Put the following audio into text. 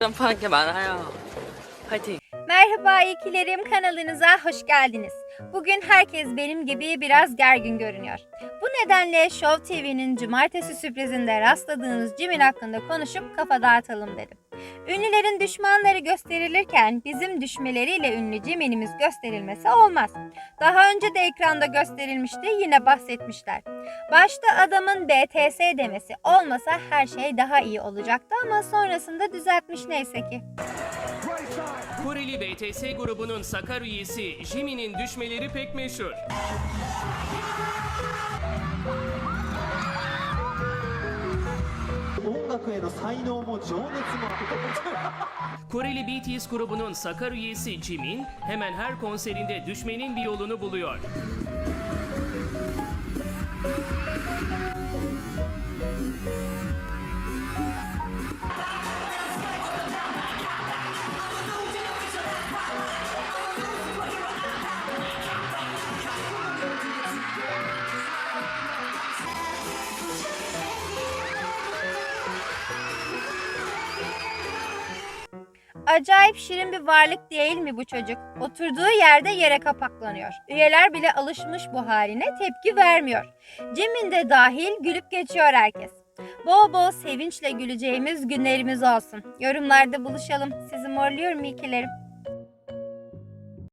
점프하는 게 많아요. 파이팅! Merhaba ikilerim kanalınıza hoş geldiniz. Bugün herkes benim gibi biraz gergin görünüyor. Nedenle Show TV'nin cumartesi sürprizinde rastladığınız Jimin hakkında konuşup kafa dağıtalım dedim. Ünlülerin düşmanları gösterilirken bizim düşmeleriyle ünlü Jimin'imiz gösterilmesi olmaz. Daha önce de ekranda gösterilmişti yine bahsetmişler. Başta adamın BTS demesi olmasa her şey daha iyi olacaktı ama sonrasında düzeltmiş neyse ki. Koreli BTS grubunun Sakar üyesi Jimin'in düşmeleri pek meşhur. 音楽への才能も情熱も Koreli BTS grubunun Sakar üyesi Jimin hemen her konserinde düşmenin bir yolunu buluyor. Acayip şirin bir varlık değil mi bu çocuk? Oturduğu yerde yere kapaklanıyor. Üyeler bile alışmış bu haline tepki vermiyor. Jimin de dahil gülüp geçiyor herkes. Bol bol sevinçle güleceğimiz günlerimiz olsun. Yorumlarda buluşalım. Sizi morluyorum ikilerim.